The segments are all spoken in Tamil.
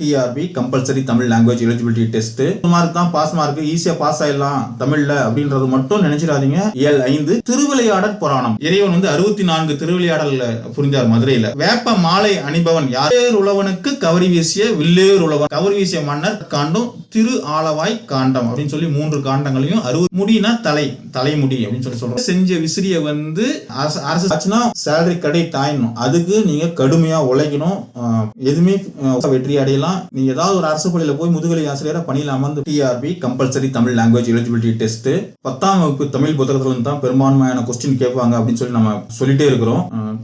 TRB compulsory Tamil language eligibility test mark தான் பாஸ் மார்க் ஈஸியா பாஸ் ஆயிடலாம் தமிழ்ல அப்படின்றது மட்டும் நினைச்சிடாதீங்க. ஏழ் ஐந்து திருவிளையாடல் புராணம். இறைவன் வந்து அறுபத்தி நான்கு திருவிளையாடல புரிந்தார் மதுரையில. வேப்ப மாலை அணிபவன் யார்? உழவனுக்கு கவரி வீசிய வில்லேர் உழவன் கவரி வீசிய மன்னர் காண்டும் திரு ஆலவாய் காண்டம் அப்படின்னு சொல்லி மூன்று காண்டங்களையும் அறுபது முடினா தலை தலைமுடி அப்படின்னு சொல்லி சொல்றோம். செஞ்ச விசிறிய வந்து அரசு அரசு ஆச்சுன்னா சேலரி கடை தாயணும். அதுக்கு நீங்க கடுமையா உழைக்கணும். எதுவுமே வெற்றி அடையலாம். நீங்க ஏதாவது ஒரு அரசு பள்ளியில போய் முதுகலை ஆசிரியரா பணியில அமர்ந்து TRB compulsory Tamil language eligibility test பத்தாம் வகுப்பு தமிழ் புத்தகத்துல இருந்து தான் பெரும்பான்மையான கொஸ்டின் கேட்பாங்க அப்படின்னு சொல்லி நம்ம சொல்லிட்டே இருக்கிறோம்.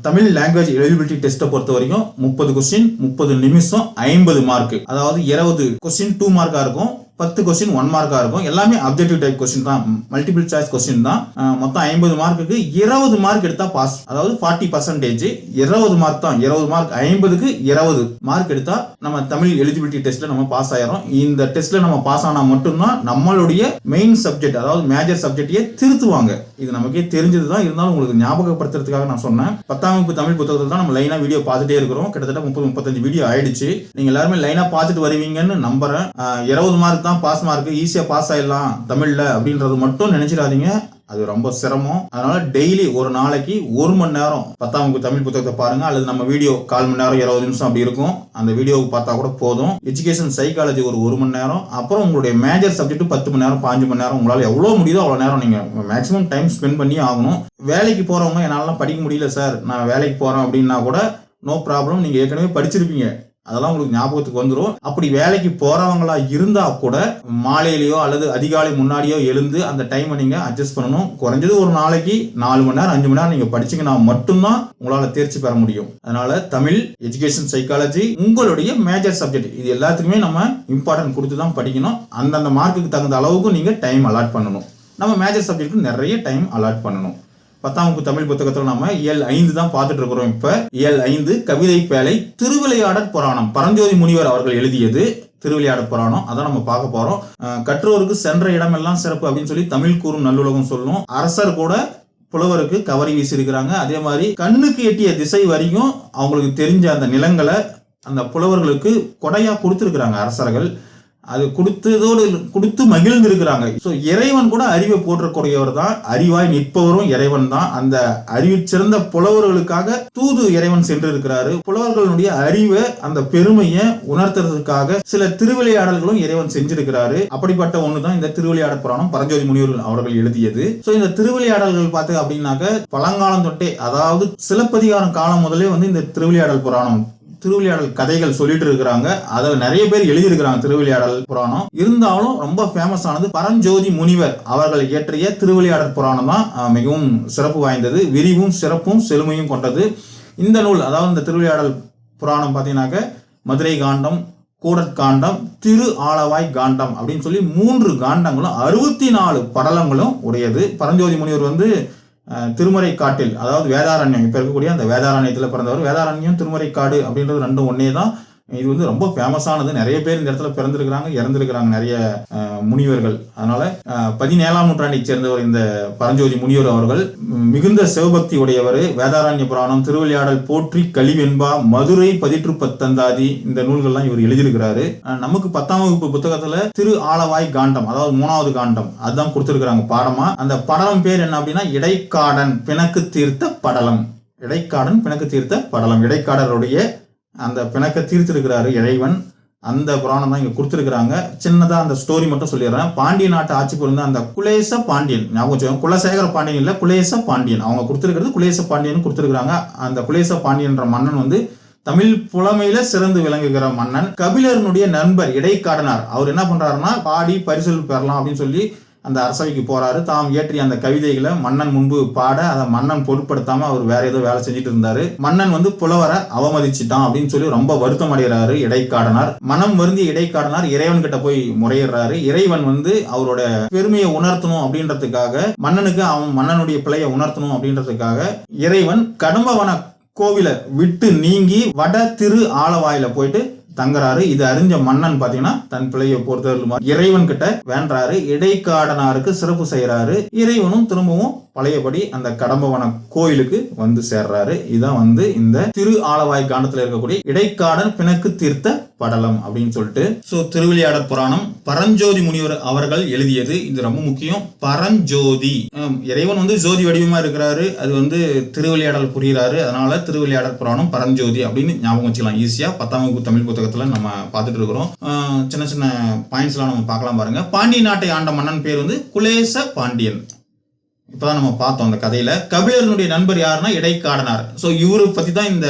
தமிழ் லாங்குவேஜ் எலிஜிபிலிட்டி டெஸ்ட்டை பொறுத்த வரைக்கும் முப்பது கொஸ்டின் முப்பது நிமிஷம் ஐம்பது மார்க் அதாவது இருபது கொஸ்டின் டூ மார்க்கா இருக்கும். Dragon பத்து கொஸ்டின் ஒன் மார்க்காக இருக்கும். எல்லாமே அப்ஜெக்டிவ் டைப் கொஸ்டின் தான். மல்டிபிள் சாய்ஸ் கொஸ்டின் தான். மொத்தம் ஐம்பது மார்க்குக்கு இருபது மார்க் எடுத்தா பாஸ் அதாவது ஃபார்ட்டி பர்சன்டேஜ் இருபது மார்க் தான். இருபது மார்க் ஐம்பதுக்கு இருபது மார்க் எடுத்தா நம்ம தமிழ் எலிஜிபிலிட்டி டெஸ்ட்ல நம்ம பாஸ் ஆயிரும் இந்த டெஸ்ட்ல நம்ம பாஸ் ஆனால் மட்டும்தான் நம்மளுடைய மெயின் சப்ஜெக்ட் அதாவது மேஜர் சப்ஜெக்டையே திருத்துவாங்க. இது நமக்கே தெரிஞ்சது தான் இருந்தாலும் உங்களுக்கு ஞாபகப்படுத்துறதுக்காக நான் சொன்னேன். பத்தாம் வகுப்பு தமிழ் புத்தகத்தில் தான் நம்ம லைனாக வீடியோ பார்த்துட்டே இருக்கிறோம். கிட்டத்தட்ட முப்பது முப்பத்தஞ்சு வீடியோ ஆயிடுச்சு. நீங்கள் எல்லாருமே லைனாக பார்த்துட்டு வருவீங்கன்னு நம்புறேன். இருபது மார்க் தான் பாஸ் மார்க் ஈஸியாக பாஸ் ஆயிடலாம் தமிழில் அப்படின்றது மட்டும் நினைச்சிடாதீங்க. அது ரொம்ப சிரமம். அதனால டெய்லி ஒரு நாளைக்கு ஒரு மணி நேரம் பத்தாம் வகுப்பு தமிழ் புத்தகத்தை பாருங்க. அல்லது நம்ம வீடியோ கால் மணி நேரம் இருபது நிமிஷம் அப்படி இருக்கும். அந்த வீடியோவுக்கு பார்த்தா கூட போதும். எஜுகேஷன் சைக்காலஜி ஒரு ஒரு மணி நேரம். அப்புறம் உங்களுடைய மேஜர் சப்ஜெக்ட் பத்து மணி நேரம் பாஞ்சு மணி நேரம். உங்களால் எவ்வளோ முடியுதோ அவ்வளோ நேரம் நீங்கள் மேக்ஸிமம் டைம் ஸ்பெண்ட் பண்ணி ஆகணும். வேலைக்கு போகிறவங்க என்னாலலாம் படிக்க முடியல சார். நான் வேலைக்கு போகிறேன் அப்படின்னா கூட நோ ப்ராப்ளம் நீங்கள் ஏற்கனவே படிச்சிருப்பீங்க. அதெல்லாம் உங்களுக்கு ஞாபகத்துக்கு வந்துடும் அப்படி வேலைக்கு போறவங்களா இருந்தா கூட மாலையிலயோ அல்லது அதிகாலை முன்னாடியோ எழுந்து அந்த டைமை நீங்க அட்ஜஸ்ட் பண்ணணும். குறைஞ்சது ஒரு நாளைக்கு நாலு மணி நேரம் அஞ்சு மணி நேரம் நீங்க படிச்சீங்கன்னா மட்டும்தான் உங்களால தேர்ச்சி பெற முடியும். அதனால தமிழ் எஜுகேஷன் சைக்காலஜி உங்களுடைய மேஜர் சப்ஜெக்ட் இது எல்லாத்துக்குமே நம்ம இம்பார்ட்டன்ட் கொடுத்து தான் படிக்கணும். அந்தந்த மார்க்குக்கு தகுந்த அளவுக்கு நீங்க டைம் அலாட் பண்ணணும். நம்ம மேஜர் சப்ஜெக்ட்டுக்கு நிறைய டைம் அலாட் பண்ணணும். பத்தாம் வகுப்பு தமிழ் புத்தகத்தில் நம்ம இயல் ஐந்து தான் பார்த்துட்டு இருக்கிறோம் இப்போ. இயல் ஐந்து கவிதை பேழை திருவிளையாடற் புராணம். பரஞ்சோதி முனிவர் அவர்கள் எழுதியது திருவிளையாடற் புராணம். அதான் நம்ம பார்க்க போறோம். கற்றோருக்கு சென்ற இடமெல்லாம் சிறப்பு அப்படின்னு சொல்லி தமிழ் கூறும் நல்லுலகம் சொல்லும். அரசர் கூட புலவருக்கு கவரி வீசியிருக்கிறாங்க. அதே மாதிரி கண்ணுக்கு எட்டிய திசை வரைக்கும் அவங்களுக்கு தெரிஞ்ச அந்த நிலங்களை அந்த புலவர்களுக்கு கொடையாக கொடுத்துருக்குறாங்க அரசர்கள். அது கொடுத்ததோடு கொடுத்து மகிழ்ந்து இருக்கிறாங்க ஸோ இறைவன் கூட அறிவை போற்றக்கூடியவர் தான் அறிவாய் நிற்பவரும் இறைவன் தான் அந்த அறிவு சிறந்த புலவர்களுக்காக தூது இறைவன் சென்று இருக்கிறாரு புலவர்களுடைய அறிவை அந்த பெருமையை உணர்த்துறதுக்காக சில திருவிளையாடல்களும் இறைவன் செஞ்சிருக்கிறாரு. அப்படிப்பட்ட ஒன்று தான் இந்த திருவிளையாடல் புராணம் பரஞ்சோதி முனிவர்கள் அவர்கள் எழுதியது. ஸோ இந்த திருவிளையாடல்கள் பார்த்து அப்படின்னாக்க பழங்காலம் தொட்டே அதாவது சிலப்பதிகாரம் காலம் முதலே வந்து இந்த திருவிளையாடல் புராணம் திருவிளையாடல் கதைகள் சொல்லிட்டு இருக்கிறாங்க. அதில் நிறைய பேர் எழுதியிருக்கிறாங்க திருவிளையாடல் புராணம். இருந்தாலும் ரொம்ப ஃபேமஸ் ஆனது பரஞ்சோதி முனிவர் அவர்கள் இயற்றிய திருவிளையாடல் புராணம் தான் மிகவும் சிறப்பு வாய்ந்தது. விரிவும் சிறப்பும் செழுமையும் கொண்டது. இந்த நூல் அதாவது இந்த திருவிளையாடல் புராணம் பார்த்தீங்கன்னாக்க மதுரை காண்டம் கூடற்காண்டம் திரு ஆலவாய் காண்டம் அப்படின்னு சொல்லி மூன்று காண்டங்களும் அறுபத்தி நாலு படலங்களும் உடையது. பரஞ்சோதி முனிவர் வந்து திருமறை காட்டில் அதாவது வேதாரண்யம் இப்போ இருக்கக்கூடிய அந்த வேதாரண்யத்தில் பிறந்தவர் வேதாரண்யம் திருமறைக்காடு அப்படின்றது ரெண்டும் ஒன்றே தான் இது வந்து ரொம்ப ஃபேமஸானது நிறைய பேர் இந்த இடத்துல பிறந்திருக்கிறாங்க இறந்திருக்கிறாங்க நிறைய முனிவர்கள். அதனால பதினேழாம் நூற்றாண்டைச் சேர்ந்தவர் இந்த பரஞ்சோதி முனிவர் அவர்கள் மிகுந்த சிவபக்தி உடையவர். வேதாரண்ய புராணம் திருவிளையாடல் போற்றி கழிவென்பா மதுரை பதிற்று பத்தந்தாதி இந்த நூல்கள்லாம் இவர் எழுதியிருக்கிறாரு. நமக்கு பத்தாம் வகுப்பு புத்தகத்துல திரு ஆலவாய் காண்டம் அதாவது மூணாவது காண்டம் அதுதான் கொடுத்துருக்குறாங்க பாடமா. அந்த படலம் பேர் என்ன அப்படின்னா இடைக்காடன் பிணக்கு தீர்த்த படலம். இடைக்காடன் பிணக்கு தீர்த்த படலம். இடைக்காடருடைய அந்த பிணக்கை தீர்த்திருக்கிறாரு இறைவன். அந்த புராணம் தான் இங்கே கொடுத்துருக்குறாங்க. சின்னதாக அந்த ஸ்டோரி மட்டும் சொல்லிடுறேன். பாண்டிய நாட்டு ஆட்சி புரிந்த அந்த குலேச பாண்டியன் ஞாபகம் குலசேகர பாண்டியன் இல்லை குலேச பாண்டியன். அவங்க கொடுத்துருக்கிறது குலேச பாண்டியன் கொடுத்துருக்குறாங்க. அந்த குலேச பாண்டியன்ற மன்னன் வந்து தமிழ் புலமையில சிறந்து விளங்குகிற மன்னன். கபிலரனுடைய நண்பர் இடைக்காடனார். அவர் என்ன பண்றாருன்னா பாடி பரிசல் பெறலாம் அப்படின்னு சொல்லி அந்த அரசவைக்கு போகிறாரு தாம் இயற்றிய அந்த கவிதைகளை மன்னன் முன்பு பாட அதை மன்னன் பொருட்படுத்தாமல் அவர் வேற ஏதோ வேலை செஞ்சுட்டு இருந்தாரு. மன்னன் வந்து புலவரை அவமதிச்சிட்டான் அப்படின்னு சொல்லி ரொம்ப வருத்தம் அடைகிறாரு இடைக்காடனார். மனம் வருந்திய இடைக்காடனார் இறைவன் கிட்ட போய் முறையிடுறாரு. இறைவன் வந்து அவரோட பெருமையை உணர்த்தணும் அப்படின்றதுக்காக மன்னனுக்கு அவன் மன்னனுடைய பிழையை உணர்த்தணும் அப்படின்றதுக்காக இறைவன் கடம்பவன கோவிலை விட்டு நீங்கி வட திரு ஆலவாயில போயிட்டு தங்குறாரு. இது அறிஞ்ச மன்னன் பாத்தீங்கன்னா தன் பிள்ளையை பொறுத்தவரை இறைவன் கிட்ட வேண்டாரு இடைக்காடனாருக்கு சிறப்பு செய்கிறாரு இறைவனும் திரும்பவும் பழையபடி அந்த கடம்பவன கோயிலுக்கு வந்து சேர்றாரு. இதான் வந்து இந்த திரு ஆலவாய் காண்டத்தில் இருக்கக்கூடிய இடைக்காடன் பிணக்கு தீர்த்த படலம் அப்படின்னு சொல்லிட்டு. ஸோ திருவிளையாடற் புராணம் பரஞ்சோதி முனிவர் அவர்கள் எழுதியது. இது ரொம்ப முக்கியம். பரஞ்சோதி. இறைவன் வந்து ஜோதி வடிவமா இருக்கிறாரு. அது வந்து திருவிளையாடல் புரிகிறாரு அதனால திருவிளையாடற் புராணம் பரஞ்சோதி அப்படின்னு ஞாபகம் வச்சுக்கலாம். ஈஸியா பத்தாம் வகுப்பு தமிழ் புத்தகத்துல நம்ம பார்த்துட்டு இருக்கிறோம். சின்ன சின்ன பாயிண்ட்ஸ்லாம் நம்ம பார்க்கலாம் பாருங்க. பாண்டிய நாட்டை ஆண்ட மன்னன் பேர் வந்து குலேச பாண்டியன். இப்போதான் நம்ம பார்த்தோம் அந்த கதையில. கபிலருடைய நண்பர் யாருன்னா இடைக்காடனார். ஸோ இவரை பற்றி தான் இந்த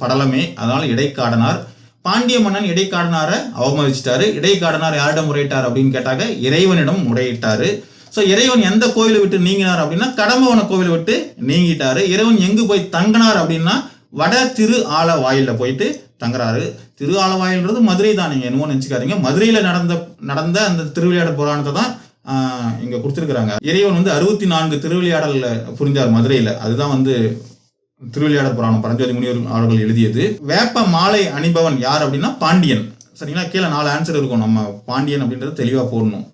படலமே. அதனால இடைக்காடனார். பாண்டிய மன்னன் இடைக்காடனாரை அவமதிச்சிட்டாரு. இடைக்காடனார் யாரிடம் முறையிட்டார் அப்படின்னு கேட்டாங்க இறைவனிடம் முறையிட்டாரு. ஸோ இறைவன் எந்த கோயிலை விட்டு நீங்கினார் அப்படின்னா கடம்பவன கோவிலை விட்டு நீங்கிட்டாரு. இறைவன் எங்கு போய் தங்கினார் அப்படின்னா வட திரு ஆல வாயிலில் போயிட்டு தங்குறாரு. திரு ஆலவாயில்ன்றது மதுரை தான். நீங்கள் என்னமோ நினச்சிக்காதீங்க. மதுரையில் நடந்த நடந்த அந்த திருவிளையாடல் புராணத்தை தான் இங்கே கொடுத்துருக்குறாங்க. இறைவன் வந்து அறுபத்தி நான்கு திருவிளையாடலில் புரிஞ்சார் மதுரையில். அதுதான் வந்து திருவிளையாட புராணம் பரஞ்சோதி முனிவர் அவர்கள் எழுதியது. வேப்ப மாலை அணிபவன் யார் அப்படின்னா பாண்டியன். சரிங்களா? கீழே நாலு ஆன்சர் இருக்கும். நம்ம பாண்டியன் அப்படின்றது தெளிவாக போடணும்.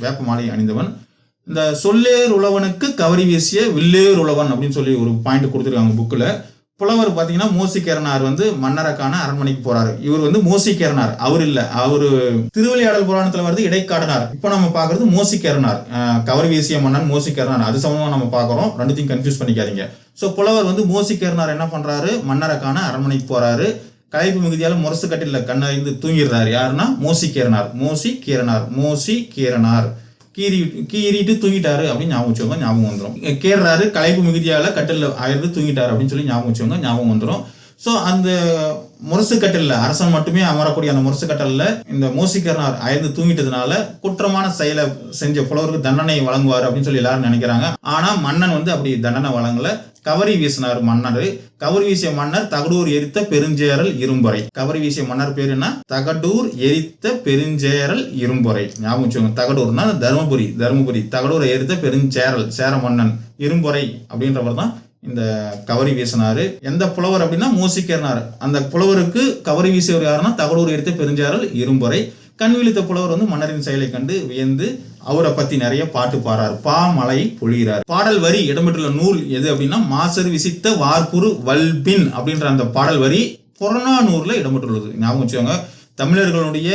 வேப்ப மாலை அணிந்தவன். இந்த சொல்லேர் உழவனுக்கு கவரி வீசிய வில்லேர் உழவன் அப்படின்னு சொல்லி ஒரு பாயிண்ட் கொடுத்துருக்காங்க புக்கில் புலவர் பார்த்தீங்கன்னா மோசிகேரனார் வந்து மன்னரக்கான அரண்மனைக்கு போறாரு. இவர் வந்து மோசிகேரனார். அவர் இல்ல. அவர் திருவிளையாடல் புராணத்துல வருது இடைக்காடனார். இப்போ நம்ம பார்க்கறது மோசிகேரனார். அஹ், கவரி வீசிய மன்னன் மோசிகேரனார். அது சம்பந்தமா நம்ம பாக்குறோம். ரெண்டுத்தையும் கன்ஃபியூஸ் பண்ணிக்காதீங்க. ஸோ புலவர் வந்து மோசிகேரனார் என்ன பண்றாரு? மன்னரக்கான அரண்மனைக்கு போறாரு. கலைப்பு மிகுதியால் முரசு கட்டில கண்ணறிந்து தூங்கிடுறாரு. யாருன்னா? மோசி கீரனார் மோசி கீரனார் மோசி கீரனார் கீறி கீறிட்டு தூங்கிட்டாரு அப்படின்னு ஞாபகம் வச்சுக்கோங்க ஞாபகம் வந்துடும் கேடுறாரு கலைப்பு மிகுதியால கட்டில் ஆயிரத்து தூங்கிட்டாரு அப்படின்னு சொல்லி ஞாபகம் வச்சுக்கோங்க ஞாபகம் வந்துடும் ஸோ அந்த முரசு அரசன் மட்டுமே அமரக்கூடிய அந்த முரசுக்கட்டலில் கட்டல்ல இந்த மோசிகரனார் அயர்ந்து தூங்கிட்டதுனால குற்றமான செயலை செஞ்ச புலவருக்கு தண்டனை வழங்குவார் அப்படின்னு சொல்லி எல்லாரும் நினைக்கிறாங்க. ஆனால் மன்னன் வந்து அப்படி தண்டனை வழங்கல. கவரி வீசினார் மன்னர். கவரி வீசிய மன்னர் தகடூர் எரித்த பெருஞ்சேரல் இரும்புறை. கவரி வீசிய மன்னர் பேர் என்ன? தகடூர் எரித்த பெருஞ்சேரல் இரும்புறை. ஞாபகம் வச்சுக்கோங்க தகடூர்னா தருமபுரி தருமபுரி. தகடூரை எரித்த பெருஞ்சேரல் சேர மன்னன் இரும்பொறை அப்படின்றவர் தான் இந்த கவரி வீசினாரு. எந்த புலவர் அப்படின்னா மூசிக்கிறனார் அந்த புலவருக்கு கவரி வீசியவர் யாருன்னா தகடூர் எடுத்து பெருஞ்சாரல் இரும்புறை கண் விழித்த புலவர் வந்து மன்னரின் செயலை கண்டு வியந்து அவரை பத்தி நிறைய பாட்டு பாடுறார். பா மலை பொழிகிறார். பாடல் வரி இடம்பெற்றுள்ள நூல் எது அப்படின்னா மாசர் விசித்த வார்புரு வல்பின் அப்படின்ற அந்த பாடல் வரி புறநானூர்ல இடம்பெற்றுள்ளது. ஞாபகம் வச்சுக்கோங்க. தமிழர்களுடைய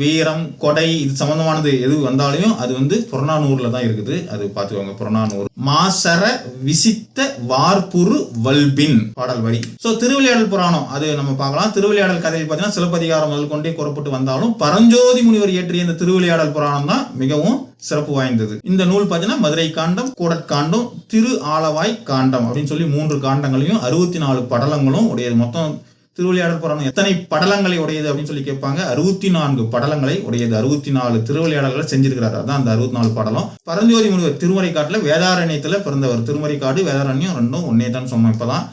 வீரம் கொடை இது சம்பந்தமானது எது வந்தாலையும் அது வந்து புறநானூரில் தான் இருக்குது. அது பார்த்துக்கோங்க புறநானூர். மாசர விசித்த வார்புரு வல்பின் பாடல் வரி. ஸோ திருவிளையாடல் புராணம் அது நம்ம பார்க்கலாம். திருவிளையாடல் கதையில் பார்த்தீங்கன்னா சிலப்பதிகாரம் முதல் கொண்டே கூறப்பட்டு வந்தாலும் பரஞ்சோதி முனிவர் இயற்றிய இந்த திருவிளையாடல் புராணம் தான் மிகவும் சிறப்பு வாய்ந்தது. இந்த நூல் பார்த்தீங்கன்னா மதுரை காண்டம் கூடற்காண்டம் திரு ஆலவாய் காண்டம் அப்படின்னு சொல்லி மூன்று காண்டங்களையும் அறுபத்தி நாலு படலங்களும் உடையது. மொத்தம் திருவிளையாடல் புராணம் எத்தனை படலங்களை உடையது அப்படின்னு சொல்லி கேட்பாங்க. அறுபத்தி நான்கு படலங்களை உடையது. அறுபத்தி நாலு திருவிளையாடல்களை செஞ்சிருக்கிறார். அதான் அந்த அறுபத்தி நாலு படலம். பரஞ்சோதி முனிவர் திருமறை காட்டுல வேதாரண்யத்துல பிறந்தவர். திருமறை காடு வேதாரண்யம் ரெண்டும் ஒன்னே தான் சொன்னோம் இப்பதான்.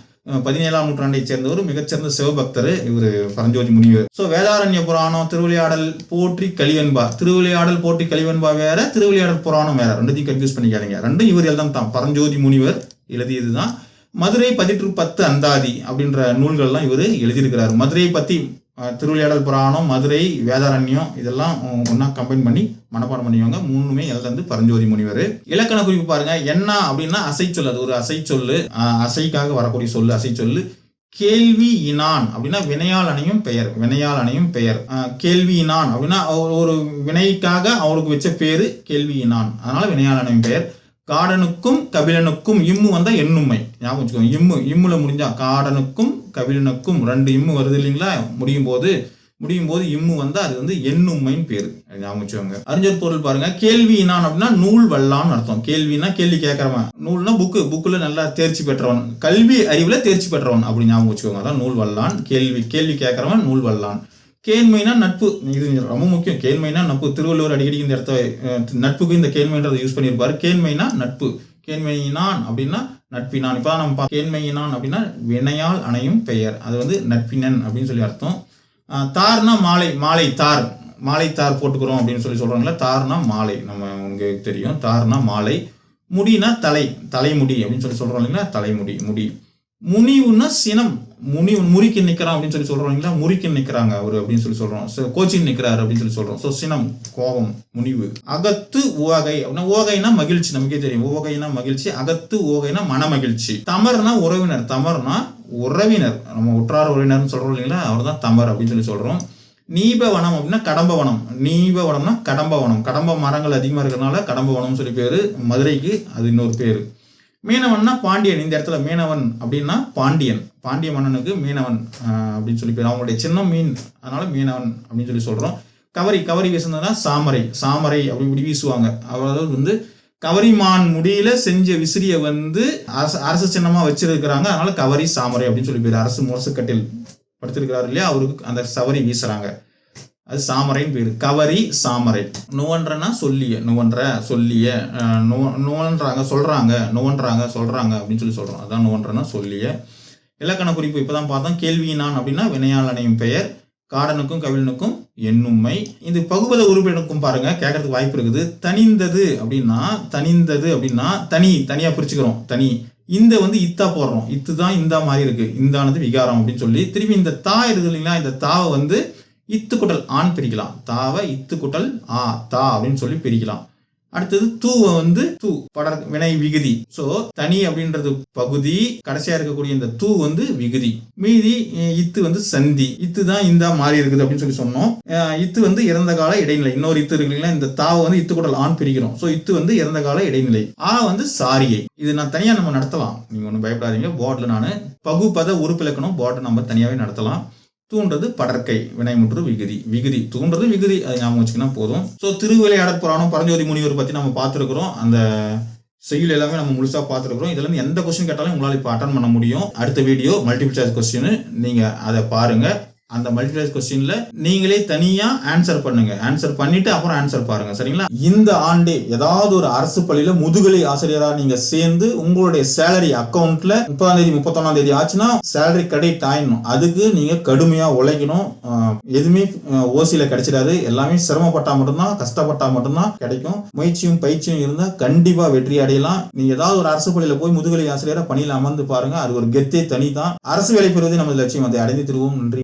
பதினேழாம் நூற்றாண்டை சேர்ந்தவர் மிகச்சிறந்த சிவபக்தர் இவர் பரஞ்சோதி முனிவர். சோ வேதாரண்ய புராணம் திருவிளையாடல் போற்றி கலிவெண்பா. திருவிளையாடல் போற்றி கலிவெண்பா வேற திருவிளையாடல் புராணம் வேற. ரெண்டுத்தையும் கன்ஃபியூஸ் பண்ணிக்காதீங்க. ரெண்டும் இவர் எழுதம் தான் பரஞ்சோதி முனிவர் எழுதியதுதான். மதுரை பதிற்று பத்து அந்தாதி அப்படின்ற நூல்கள்லாம் இவர் எழுதியிருக்கிறார். மதுரையை பற்றி திருவிளையாடல் புராணம் மதுரை வேதாரண்யம் இதெல்லாம் ஒன்றா கம்பைன் பண்ணி மனப்பாடம் பண்ணிக்கோங்க. மூணுமே எழுதந்து பரஞ்சோதி முனிவர். இலக்கண குறிப்பு பாருங்க. என்ன அப்படின்னா அசைச்சொல். அது ஒரு அசைச்சொல்லு. அசைக்காக வரக்கூடிய சொல்லு அசைச்சொல்லு. கேள்வி இனான் அப்படின்னா வினையால் அணையும் பெயர். வினையால் அணையும் பெயர். கேள்வி இனான் அப்படின்னா ஒரு- ஒரு வினைக்காக அவருக்கு வச்ச பேரு கேள்வி இனான். அதனால வினையால் அணையும் பெயர். காடனுக்கும் கபிலனுக்கும் இம்மு வந்தால் எண்ணுமை ஞாபகம் வச்சுக்கோங்க இம்மு. இம்முல முடிஞ்சா காடனுக்கும் கபிலனுக்கும் ரெண்டு இம்மு வருது இல்லைங்களா? முடியும் போது முடியும் போது இம்மு வந்தால் அது வந்து எண்ணுமைன்னு பேரு. ஞாபகம் வச்சுக்கோங்க. அறிஞர் பொருள் பாருங்க. கேள்வி அப்படின்னா நூல் வல்லான்னு அர்த்தம். கேள்வினா கேள்வி கேட்கறவன். நூல்னா புக்கு புக்கில் நல்லா தேர்ச்சி பெற்றவன். கல்வி அறிவில் தேர்ச்சி பெற்றவன். அப்படி ஞாபகம் வச்சுக்கோங்க. அதான் நூல் வல்லான் கேள்வி கேள்வி கேட்கறவன் நூல் வல்லான். கேண்மைனா நட்பு. இது ரொம்ப முக்கியம். கேண்மைனா நட்பு. திருவள்ளுவர் அடிக்கடி இந்த இடத்த நட்புக்கு இந்த கேண்மைன்றதை யூஸ் பண்ணியிருப்பாரு. கேண்மைனா நட்பு. கேண்மையினான் அப்படின்னா நட்பினான். இப்போ நம்ம கேண்மையினான் அப்படின்னா வினையால் அணையும் பெயர். அது வந்து நட்பினன் அப்படின்னு சொல்லி அர்த்தம். தார்னா மாலை மாலை தார். மாலை தார் போட்டுக்கிறோம் அப்படின்னு சொல்லி சொல்கிறாங்கல்ல தார்னா மாலை. நம்ம உங்களுக்கு தெரியும். தார்னா மாலை. முடினா தலை. தலைமுடி அப்படின்னு சொல்லி சொல்கிறோம் இல்லைங்களா? தலைமுடி முடி. முனிவுன்னா சினம். முனி முறிக்கு நிற்கிறான் அப்படின்னு சொல்லி சொல்றோம் முறிக்கு நிற்கிறாங்க அவர் அப்படின்னு சொல்லி சொல்றோம். கோச்சின் கோச்சிங் அப்படின்னு சொல்லி சொல்றோம். ஸோ சினம் கோபம் முனிவு. அகத்து ஓகை அப்படின்னா ஓகைனா மகிழ்ச்சி நமக்கே தெரியும். ஓகைனா மகிழ்ச்சி அகத்து ஓகைனா மன மகிழ்ச்சி தமர்னா உறவினர். தமர்னா உறவினர். நம்ம உற்றார் உறவினர்னு சொல்றோம் இல்லைங்களா? அவர் தான் தமர் அப்படின்னு சொல்லி சொல்றோம். நீபவனம் அப்படின்னா கடம்பவனம். நீபவனம்னா கடம்பவனம். கடம்ப மரங்கள் அதிகமாக இருக்கிறதுனால கடம்பவனம்னு சொல்லி பேர். மதுரைக்கு அது இன்னொரு பேர். மீனவன்னா பாண்டியன். இந்த இடத்துல மீனவன் அப்படின்னா பாண்டியன். பாண்டிய மன்னனுக்கு மீனவன் அப்படின்னு சொல்லி பேர். அவங்களுடைய சின்ன மீன். அதனால மீனவன் அப்படின்னு சொல்லி சொல்கிறோம் கவரி கவரி வீசுனதுனா சாமரை. சாமரை அப்படி இப்படி வீசுவாங்க. அதாவது வந்து கவரிமான் முடியில செஞ்ச விசிறிய வந்து அரசு அரசு சின்னமாக வச்சிருக்கிறாங்க. அதனால கவரி சாமரை அப்படின்னு சொல்லி பேர். அரசு முரசுக்கட்டில் படுத்திருக்கிறாரு இல்லையா? அவருக்கு அந்த சவரி வீசுறாங்க. அது சாமரைன்னு பேர். கவரி சாமரை. நோன்றனா சொல்லிய நோன்ற சொல்லிய நோ நோன்றாங்க நுவன்றாங்க நோன்றாங்க நுவன்றாங்க அப்படின்னு சொல்லி சொல்கிறோம் அதான் நோன்றனா சொல்லிய. இலக்கண குறிப்பு இப்பதான் பார்த்தோம். கேள்வியினான் அப்படின்னா வினையாளனையும் பெயர் காடனுக்கும் கவிழனுக்கும் எண்ணுமை இது பகுபத உறுப்பினருக்கும் பாருங்க கேட்கறதுக்கு வாய்ப்பு இருக்குது. தனிந்தது அப்படின்னா தனிந்தது அப்படின்னா தனி தனியாக பிரிச்சுக்கிறோம். தனி. இந்த வந்து இத்தா போடுறோம். இத்து தான் இந்த மாதிரி இருக்கு. இந்தானது விகாரம் அப்படின்னு சொல்லி. திரும்பி இந்த தா இருக்குது இல்லைங்களா இந்த தாவை வந்து இத்து குட்டல் ஆண் பிரிக்கலாம். தாவை இத்து குட்டல் ஆ தா அப்படின்னு சொல்லி பிரிக்கலாம். அடுத்தது தூவை வந்து தூ படர் வினை விகுதி. சோ தனி அப்படின்றது பகுதி கடைசியா இருக்கக்கூடிய இந்த தூ வந்து விகுதி. மீதி இத்து வந்து சந்தி. இத்து தான் இந்த மாறி இருக்குது அப்படின்னு சொல்லி சொன்னோம். இத்து வந்து இறந்த கால இடைநிலை. இன்னொரு இத்து இருக்கு இல்லைங்களா? இந்த தாவை வந்து இத்து குடல் ஆண் பிரிக்கிறோம். சோ இத்து வந்து இறந்த கால இடைநிலை. ஆ வந்து சாரியை இது நான் தனியா நம்ம நடத்தலாம். நீங்க ஒன்றும் பயப்படாதீங்க. போர்டில் நான் பகுபத உறுப்பிலக்கணம். போர்டை நம்ம தனியாவே நடத்தலாம். தூண்டது படற்கை வினைமுற்று விகுதி. விகுதி. தூண்டது விகுதி. அது ஞாபகம் வச்சுக்கினா போதும். ஸோ திருவிளையாடற் புராணம் பரஞ்சோதி முனிவர் பற்றி நம்ம பார்த்துருக்குறோம். அந்த செய்யுள் எல்லாமே நம்ம முழுசாக பார்த்துருக்குறோம். இதில் இருந்து எந்த கொஸ்டின் கேட்டாலும் உங்களால் இப்போ அட்டன் பண்ண முடியும். அடுத்த வீடியோ மல்டிபிள் சாய்ஸ் கொஸ்டின் நீங்கள் அதை பாருங்கள் அந்த மல்டிபிள் சாய்ஸ் கொஸ்டின்ல நீங்களே தனியா ஆன்சர் பண்ணுங்க. ஆன்சர் பண்ணிட்டு அப்புறம் ஆன்சர் பாருங்க. சரிங்களா? இந்த ஆண்டே ஏதாவது ஒரு அரசு பள்ளியில முதுகலை ஆசிரியரா நீங்க சேர்ந்து உங்களுடைய சேலரி அக்கௌண்ட்ல முப்பதாம் தேதி முப்பத்தொன்னாம் தேதி ஆச்சுன்னா சேலரி கிரெடிட் ஆயிடணும். அதுக்கு நீங்க கடுமையா உழைக்கணும். எதுவுமே ஓசியில கிடைச்சிடாது. எல்லாமே சிரமப்பட்டா மட்டும்தான் கஷ்டப்பட்டா மட்டும்தான் கிடைக்கும். முயற்சியும் பயிற்சியும் இருந்தா கண்டிப்பா வெற்றி அடையலாம். நீங்க ஏதாவது ஒரு அரசு பள்ளியில போய் முதுகலை ஆசிரியரா பணியில் அமர்ந்து பாருங்க. அது ஒரு கெத்தே தனி தான் அரசு வேலை பெறுவதே நமது லட்சியம். அதை அடைந்து திருவோம். நன்றி.